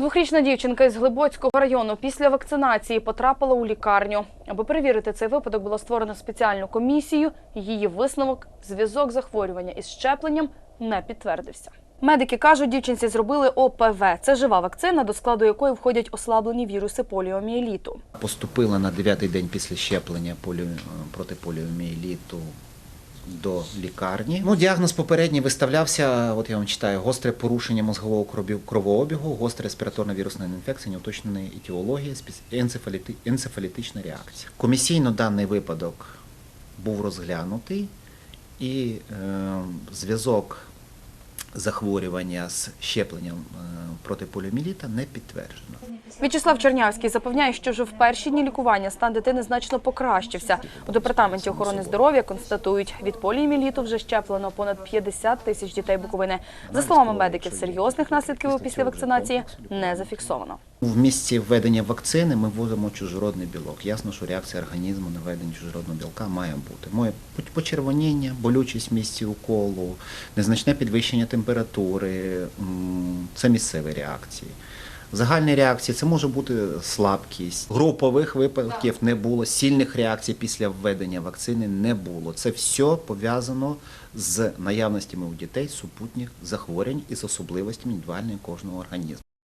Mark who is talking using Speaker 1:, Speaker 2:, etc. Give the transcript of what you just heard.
Speaker 1: Двохрічна дівчинка із Глибоцького району після вакцинації потрапила у лікарню. Аби перевірити цей випадок, було створено спеціальну комісію. Її висновок зв'язок захворювання із щепленням не підтвердився. Медики кажуть, дівчинці зробили ОПВ. Це жива вакцина, до складу якої входять ослаблені віруси поліомієліту.
Speaker 2: Поступила на дев'ятий день після щеплення проти поліомієліту до лікарні. Ну, діагноз попередній виставлявся, от я вам читаю, гостре порушення мозгового кровообігу, гостра респіраторна вірусна інфекція, спец- енцефаліти... енцефалітична реакція. Комісійно даний випадок був розглянутий і е, зв'язок захворювання з щепленням е, проти поліомієліта не підтверджено.
Speaker 1: В'ячеслав Чернявський запевняє, що вже в перші дні лікування стан дитини значно покращився. У департаменті охорони здоров'я констатують, від поліомієліту вже щеплено понад 50 тисяч дітей Буковини. За словами медиків, серйозних наслідків після вакцинації не зафіксовано.
Speaker 2: В місці введення вакцини ми вводимо чужородний білок. Ясно, що реакція організму на введення чужородного білка має бути. Моє почервоніння, болючість в місці уколу, незначне підвищення температури це місцеві реакції. Загальні реакції це може бути слабкість. Групових випадків не було, сильних реакцій після введення вакцини не було. Це все пов'язано з наявностями у дітей супутніх захворювань і з особливостями індивідуальної кожного організму.